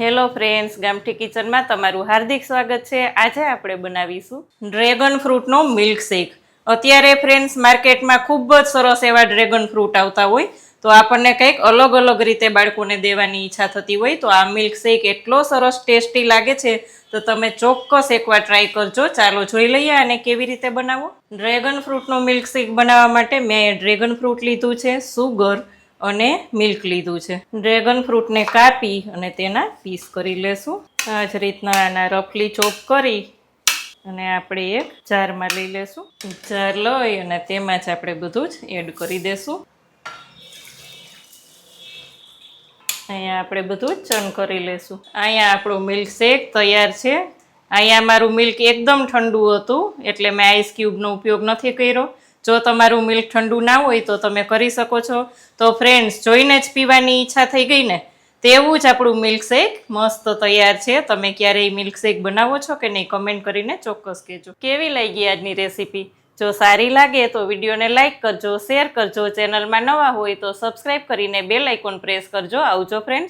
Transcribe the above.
Hello friends, ગામઠી કિચનમાં તમારું હાર્દિક સ્વાગત છે. આજે આપણે બનાવીશું ડ્રેગન ફ્રૂટનો મિલ્કશેક. અત્યારે ફ્રેન્ડ્સ, માર્કેટમાં ખૂબ જ સરસ એવા ડ્રેગન ફ્રૂટ આવતા હોય, તો આપણને કંઈક અલગ અલગ રીતે બાળકોને દેવાની ઈચ્છા થતી હોય, તો આ મિલ્કશેક એટલો સરસ ટેસ્ટી લાગે છે, તો તમે ચોક્કસ એકવાર ટ્રાય કરજો. ચાલો જોઈ લઈએ અને કેવી રીતે બનાવો ડ્રેગન ફ્રૂટનો મિલ્કશેક બનાવવા માટે મેં ડ્રેગન ફ્રૂટ લીધું છે, સુગર. અને મિલ્ક લીધું છે. ડ્રેગન ફ્રૂટને કાપી અને તેના પીસ કરી લેશું. આ જ રીતના આના રફલી ચોપ કરી અને આપણે એક જારમાં લઈ લેશું. જાર લઈ અને તેમાં જ આપણે બધું જ એડ કરી દેશું. અહીંયા આપણે બધું જ ચન કરી લેશું. અહીંયા આપણું મિલ્ક શેક તૈયાર છે. અહીંયા મારું મિલ્ક એકદમ ઠંડુ હતું, એટલે મેં આઈસ ક્યુબનો ઉપયોગ નથી કર્યો. જો તમારું મિલ્ક ઠંડુ ના હોય તો તમે કરી શકો છો. તો ફ્રેન્ડ્સ જોઈને જ પીવાની ઈચ્છા થઈ ગઈ ને, તેવું જ આપણું મિલ્કશેક મસ્ત તૈયાર છે. તમે ક્યારેય મિલ્કશેક બનાવો છો કે નહીં કમેન્ટ કરીને ચોક્કસ કહેજો. કેવી લાગી આજની રેસીપી જો સારી લાગે તો વિડીયોને લાઇક કરજો શેર કરજો. ચેનલમાં નવા હોય તો સબસ્ક્રાઇબ કરીને બેલ આઇકોન પ્રેસ કરજો. આવજો ફ્રેન્ડ્સ